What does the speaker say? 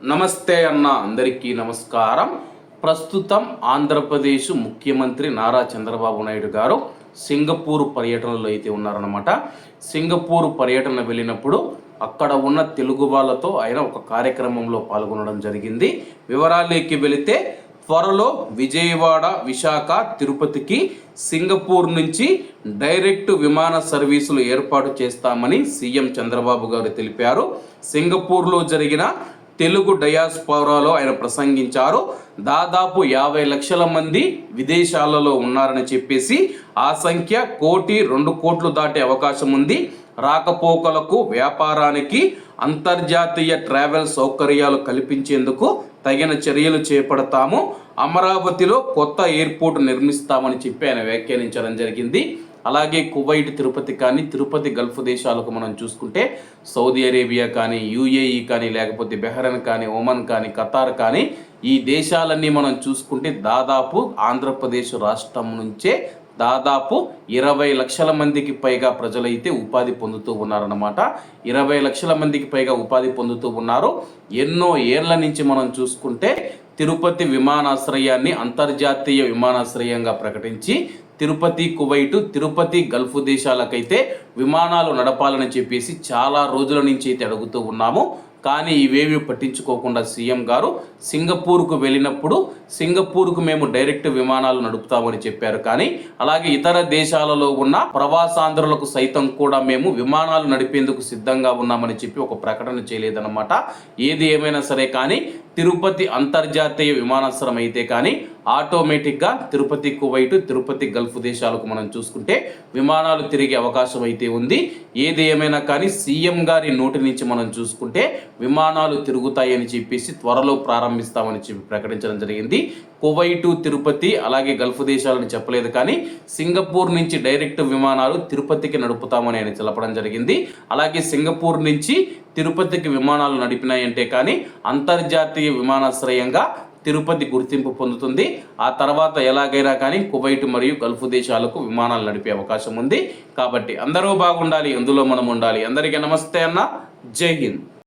నమస్తే అన్న అందరికీ నమస్కారం. ప్రస్తుతం ఆంధ్రప్రదేశ్ ముఖ్యమంత్రి నారా చంద్రబాబు నాయుడు గారు సింగపూర్ పర్యటనలో అయితే ఉన్నారన్నమాట. సింగపూర్ పర్యటన వెళ్ళినప్పుడు అక్కడ ఉన్న తెలుగు వాళ్ళతో ఆయన ఒక కార్యక్రమంలో పాల్గొనడం జరిగింది. వివరాలకి వెళితే త్వరలో విజయవాడ విశాఖ తిరుపతికి సింగపూర్ నుంచి డైరెక్ట్ విమాన సర్వీసులు ఏర్పాటు చేస్తామని సీఎం చంద్రబాబు గారు తెలిపారు. సింగపూర్లో జరిగిన తెలుగు డయాస్పోరాలో ఆయన ప్రసంగించారు. దాదాపు యాభై లక్షల మంది విదేశాలలో ఉన్నారని చెప్పేసి ఆ సంఖ్య కోటి రెండు కోట్లు దాటే అవకాశం ఉంది. రాకపోకలకు వ్యాపారానికి అంతర్జాతీయ ట్రావెల్ సౌకర్యాలు కల్పించేందుకు తగిన చర్యలు చేపడతాము. అమరావతిలో కొత్త ఎయిర్పోర్ట్ నిర్మిస్తామని చెప్పి ఆయన వ్యాఖ్యానించడం జరిగింది. అలాగే కువైట్ తిరుపతి కానీ తిరుపతి గల్ఫ్ దేశాలకు మనం చూసుకుంటే సౌదీ అరేబియా కానీ యూఏఈ కానీ లేకపోతే బెహ్రెన్ కానీ ఒమన్ కానీ ఖతార్ కానీ ఈ దేశాలన్నీ మనం చూసుకుంటే దాదాపు ఆంధ్రప్రదేశ్ రాష్ట్రం నుంచే దాదాపు ఇరవై లక్షల మందికి పైగా ప్రజలైతే ఉపాధి పొందుతూ ఉన్నారన్నమాట. ఇరవై లక్షల మందికి పైగా ఉపాధి పొందుతూ ఉన్నారు. ఎన్నో ఏళ్ళ నుంచి మనం చూసుకుంటే తిరుపతి విమానాశ్రయాన్ని అంతర్జాతీయ విమానాశ్రయంగా ప్రకటించి తిరుపతి కువైటు తిరుపతి గల్ఫ్ దేశాలకైతే విమానాలు నడపాలని చెప్పేసి చాలా రోజుల నుంచి అయితే అడుగుతూ ఉన్నాము. కానీ ఇవేవి పట్టించుకోకుండా సీఎం గారు సింగపూర్కు వెళ్ళినప్పుడు సింగపూర్కు మేము డైరెక్ట్ విమానాలు నడుపుతామని చెప్పారు. కానీ అలాగే ఇతర దేశాలలో ఉన్న ప్రవాసాంధ్రులకు సైతం కూడా మేము విమానాలు నడిపేందుకు సిద్ధంగా ఉన్నామని చెప్పి ఒక ప్రకటన చేయలేదన్నమాట. ఏది ఏమైనా సరే కానీ తిరుపతి అంతర్జాతీయ విమానాశ్రయం అయితే కానీ ఆటోమేటిక్గా తిరుపతి కువైట్ తిరుపతి గల్ఫ్ దేశాలకు మనం చూసుకుంటే విమానాలు తిరిగే అవకాశం అయితే ఉంది. ఏది ఏమైనా కానీ సీఎం గారి నోటి నుంచి మనం చూసుకుంటే విమానాలు తిరుగుతాయని చెప్పేసి త్వరలో ప్రారంభిస్తామని చెప్పి ప్రకటించడం జరిగింది. కువైటు తిరుపతి అలాగే గల్ఫ్ దేశాలని చెప్పలేదు కానీ సింగపూర్ నుంచి డైరెక్ట్ విమానాలు తిరుపతికి నడుపుతామని ఆయన తెలపడం జరిగింది. అలాగే సింగపూర్ నుంచి తిరుపతికి విమానాలు నడిపినాయంటే కానీ అంతర్జాతీయ విమానాశ్రయంగా తిరుపతి గుర్తింపు పొందుతుంది. ఆ తర్వాత ఎలాగైనా కానీ కువైట్ మరియు గల్ఫ్ దేశాలకు విమానాలు నడిపే అవకాశం ఉంది. కాబట్టి అందరూ బాగుండాలి అందులో మనం ఉండాలి. అందరికీ నమస్తే అన్న. జై హింద్.